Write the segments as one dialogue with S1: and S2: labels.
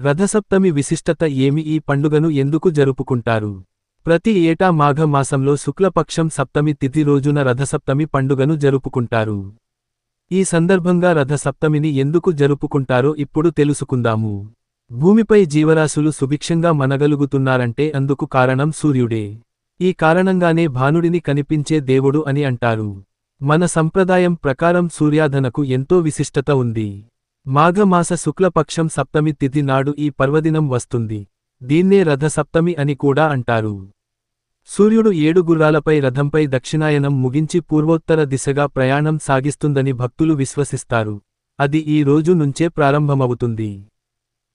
S1: రథసప్తమి విశిష్టత ఏమి? ఈ పండుగను ఎందుకు జరుపుకుంటారు? ప్రతి ఏటా మాఘ మాసంలో శుక్లపక్షం సప్తమి తిథి రోజున రథసప్తమి పండుగను జరుపుకుంటారు. ఈ సందర్భంగా రథసప్తమిని ఎందుకు జరుపుకుంటారో ఇప్పుడు తెలుసుకుందాము. భూమిపై జీవరాశులు సుభిక్షంగా మనగలుగుతున్నారంటే అందుకు కారణం సూర్యుడే. ఈ కారణంగానే భానుడిని కనిపించే దేవుడు అని అంటారు. మన సంప్రదాయం ప్రకారం సూర్యాధనకు ఎంతో విశిష్టత ఉంది. మాఘమాస శుక్లపక్షం సప్తమి తిథి నాడు ఈ పర్వదినం వస్తుంది. దీన్నే రథసప్తమి అని కూడా అంటారు. సూర్యుడు ఏడు గుర్రాలపై రథంపై దక్షిణాయనం ముగించి పూర్వోత్తర దిశగా ప్రయాణం సాగిస్తుందని భక్తులు విశ్వసిస్తారు. అది ఈ రోజు నుంచే ప్రారంభమవుతుంది.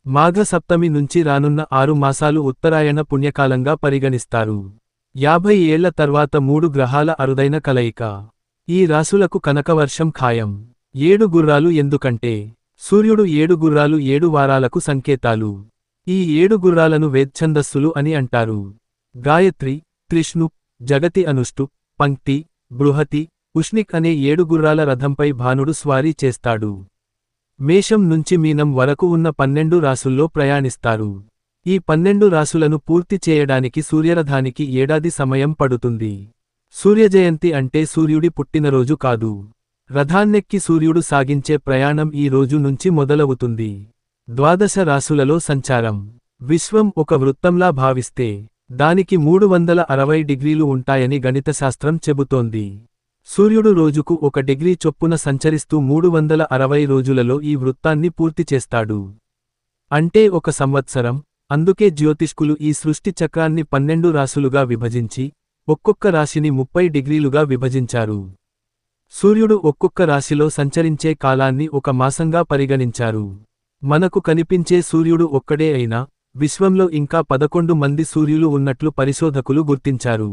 S1: మాఘ సప్తమి నుంచి రానున్న ఆరు మాసాలు ఉత్తరాయణ పుణ్యకాలంగా పరిగణిస్తారు. యాభై ఏళ్ళ తర్వాత మూడు గ్రహాల అరుదైన కలయిక. ఈ రాసులకు కనకవర్షం ఖాయం. ఏడు గుర్రాలు ఎందుకంటే సూర్యుడు ఏడు గుర్రాలు ఏడు వారాలకు సంకేతాలు. ఈ ఏడు గుర్రాలను వేచ్ఛందస్సులు అని అంటారు. గాయత్రి త్రిష్ణు జగతి అనుష్టు పంక్తి బృహతి ఉష్ణిక్ అనే ఏడు గుర్రాల రథంపై భానుడు స్వారీ చేస్తాడు. మేషం నుంచి మీనం వరకు ఉన్న పన్నెండు రాసుల్లో ప్రయాణిస్తారు. ఈ పన్నెండు రాసులను పూర్తి చేయడానికి సూర్యరథానికి ఏడాది సమయం పడుతుంది. సూర్యజయంతి అంటే సూర్యుడి పుట్టినరోజు కాదు. రథాన్నెక్కి సూర్యుడు సాగించే ప్రయాణం ఈ రోజు నుంచి మొదలవుతుంది. ద్వాదశ రాసులలో సంచారం. విశ్వం ఒక వృత్తంలా భావిస్తే దానికి మూడు వందల అరవై డిగ్రీలు ఉంటాయని గణితశాస్త్రం చెబుతోంది. సూర్యుడు రోజుకు ఒక డిగ్రీ చొప్పున సంచరిస్తూ మూడు వందల అరవై రోజులలో ఈ వృత్తాన్ని పూర్తి చేస్తాడు. అంటే ఒక సంవత్సరం అందుకే జ్యోతిష్కులు ఈ సృష్టి చక్రాన్ని పన్నెండు రాసులుగా విభజించి ఒక్కొక్క రాశిని ముప్పై డిగ్రీలుగా విభజించారు. సూర్యుడు ఒక్కొక్క రాశిలో సంచరించే కాలాన్ని ఒక మాసంగా పరిగణించారు. మనకు కనిపించే సూర్యుడు ఒక్కడే అయినా విశ్వంలో ఇంకా పదకొండు మంది సూర్యులు ఉన్నట్లు పరిశోధకులు గుర్తించారు.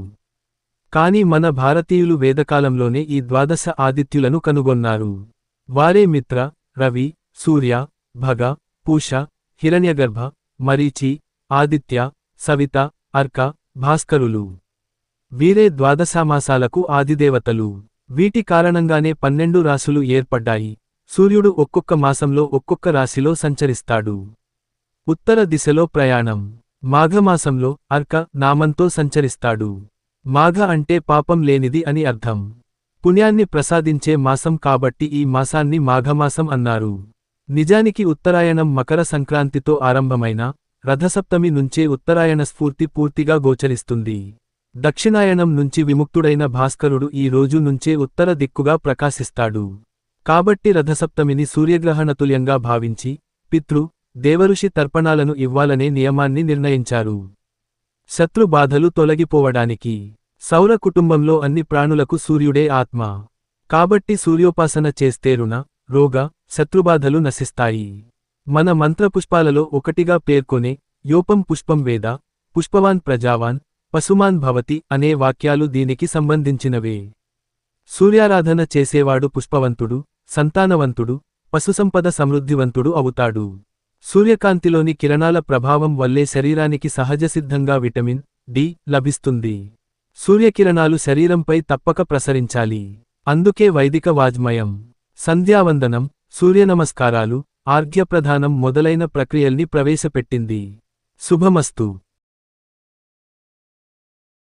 S1: కాని మన భారతీయులు వేదకాలంలోనే ఈ ద్వాదశ ఆదిత్యులను కనుగొన్నారు. వారే మిత్ర రవి సూర్య భగ పూష హిరణ్యగర్భ మరీచి ఆదిత్య సవిత అర్క భాస్కరులు. వీరే ద్వాదశామాసాలకు ఆదిదేవతలు. వీటి కారణంగానే పన్నెండు రాసులు ఏర్పడ్డాయి. సూర్యుడు ఒక్కొక్క మాసంలో ఒక్కొక్క రాశిలో సంచరిస్తాడు. ఉత్తర దిశలో ప్రయాణం. మాఘమాసంలో అర్క నామంతో సంచరిస్తాడు. మాఘ అంటే పాపం లేనిది అని అర్థం. పుణ్యాన్ని ప్రసాదించే మాసం కాబట్టి ఈ మాసాన్ని మాఘమాసం అన్నారు. నిజానికి ఉత్తరాయణం మకర సంక్రాంతితో ఆరంభమైన రథసప్తమి నుంచే ఉత్తరాయణ స్ఫూర్తి పూర్తిగా గోచరిస్తుంది. దక్షిణాయనం నుంచి విముక్తుడైన భాస్కరుడు ఈ రోజు నుంచే ఉత్తర దిక్కుగా ప్రకాశిస్తాడు. కాబట్టి రథసప్తమిని సూర్యగ్రహణతుల్యంగా భావించి పితృ దేవఋషి తర్పణాలను ఇవ్వాలనే నియమాన్ని నిర్ణయించారు. శత్రు బాధలు తొలగిపోవడానికి సౌర కుటుంబంలో అన్ని ప్రాణులకు సూర్యుడే ఆత్మ. కాబట్టి సూర్యోపాసన చేస్తే రుణ రోగ శత్రుబాధలు నశిస్తాయి. మన మంత్రపుష్పాలలో ఒకటిగా పేర్కొనే యోపం పుష్పం వేద పుష్పవాన్ ప్రజావాన్ పశుమాన్ భవతి అనే వాక్యాలు దీనికి సంబంధించినవే. సూర్యారాధన చేసేవాడు పుష్పవంతుడు సంతానవంతుడు పశుసంపద సమృద్ధివంతుడు అవుతాడు. సూర్యకాంతిలోని కిరణాల ప్రభావం వల్లే శరీరానికి సహజసిద్ధంగా విటమిన్ డి లభిస్తుంది. సూర్యకిరణాలు శరీరంపై తప్పక ప్రసరించాలి. అందుకే వైదిక వాజ్మయం సంధ్యావందనం సూర్యనమస్కారాలు ఆర్ఘ్యప్రధానం మొదలైన ప్రక్రియల్ని ప్రవేశపెట్టింది. శుభమస్తు.